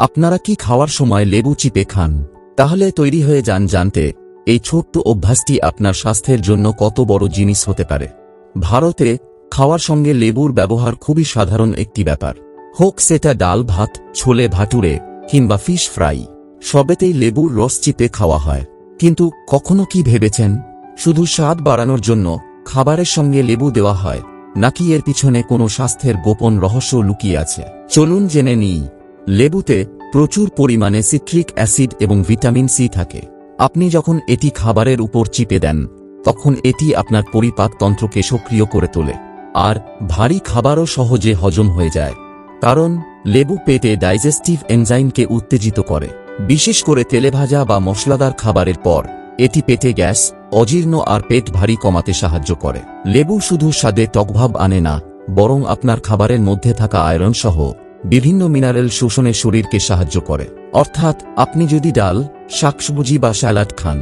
আপনারা কি খাওয়ার সময় লেবু চিপে খান? তাহলে তৈরি হয়ে যান জানতে, এই ছোট্ট অভ্যাসটি আপনার স্বাস্থ্যের জন্য কত বড় জিনিস হতে পারে। ভারতে, খাওয়ার সঙ্গে লেবুর ব্যবহার খুবই সাধারণ একটি ব্যাপার। হোক সেটা ডাল, ভাত, ছোলে ভাটুরে, কিংবা ফিশ ফ্রাই, সবেতেই লেবুর রস চিপে খাওয়া হয়। কিন্তু কখনো কি ভেবেছেন? শুধু স্বাদ বাড়ানোর জন্য খাবারের সঙ্গে লেবু দেওয়া হয়, নাকি এর পিছনে কোনো স্বাস্থ্যের গোপন রহস্য লুকিয়ে আছে? চলুন জেনে নিই। লেবুতে প্রচুর পরিমাণে সিট্রিক অ্যাসিড এবং ভিটামিন সি থাকে। আপনি যখন এটি খাবারের উপর চিপে দেন, তখন এটি আপনার পরিপাকতন্ত্রকে সক্রিয় করে তোলে, আর ভারী খাবারও সহজে হজম হয়ে যায়। কারণ, লেবু পেটে ডাইজেস্টিভ এনজাইমকে উত্তেজিত করে। বিশেষ করে তেলেভাজা বা মশলাদার খাবারের পর, এটি পেটে গ্যাস, অজীর্ণ আর পেট ভারী কমাতে সাহায্য করে। লেবু শুধু স্বাদে টকভাব আনে না, বরং আপনার খাবারের মধ্যে থাকা আয়রন সহ বিভিন্ন মিনারেল শোষণে শরীরকে সাহায্য করে। অর্থাৎ, আপনি যদি ডাল, শাকসবজি বা স্যালাড খান,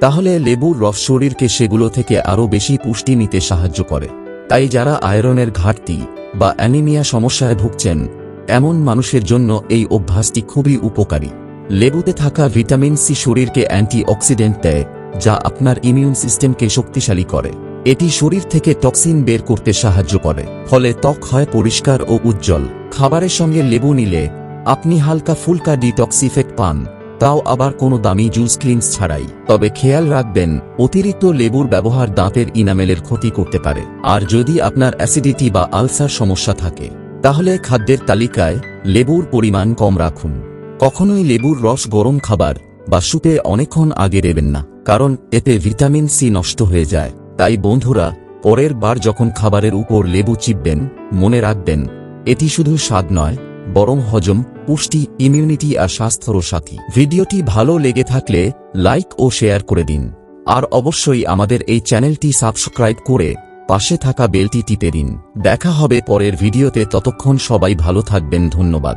তাহলে লেবুর রস শরীরকে সেগুলো থেকে আরও বেশি পুষ্টি নিতে সাহায্য করে। তাই যারা আয়রনের ঘাটতি বা অ্যানিমিয়া সমস্যায় ভুগছেন, এমন মানুষের জন্য এই অভ্যাসটি খুবই উপকারী। লেবুতে থাকা ভিটামিন সি শরীরকে অ্যান্টিঅক্সিডেন্ট দেয়, যা আপনার ইমিউন সিস্টেমকে শক্তিশালী করে। এটি শরীর থেকে টক্সিন বের করতে সাহায্য করে, ফলে ত্বক হয় পরিষ্কার ও উজ্জ্বল। খাবারের সঙ্গে লেবু নিলে আপনি হালকা ফুলকা ডিটক্স ইফেক্ট পান, তাও আবার কোনো দামি জুস ক্লিনস ছাড়াই। তবে খেয়াল রাখবেন, অতিরিক্ত লেবুর ব্যবহার দাঁতের ইনামেলের ক্ষতি করতে পারে। আর যদি আপনার অ্যাসিডিটি বা আলসার সমস্যা থাকে, তাহলে খাদ্যের তালিকায় লেবুর পরিমাণ কম রাখুন। কখনোই লেবুর রস গরম খাবার বা সুপে অনেকক্ষণ আগে দেবেন না, কারণ এতে ভিটামিন সি নষ্ট হয়ে যায়। তাই বন্ধুরা, পরের বার যখন খাবারের উপর লেবু চিপবেন, মনে রাখবেন এটি শুধু স্বাদ নয়, বরং হজম, পুষ্টি ইমিউনিটি আর স্বাস্থ্যরও সাথী। ভিডিওটি ভালো লেগে থাকলে লাইক ও শেয়ার করে দিন। আর অবশ্যই আমাদের এই চ্যানেলটি সাবস্ক্রাইব করে পাশে থাকা বেলটি টিপে দিন। দেখা হবে পরের ভিডিওতে, ততক্ষণ সবাই ভালো থাকবেন, ধন্যবাদ।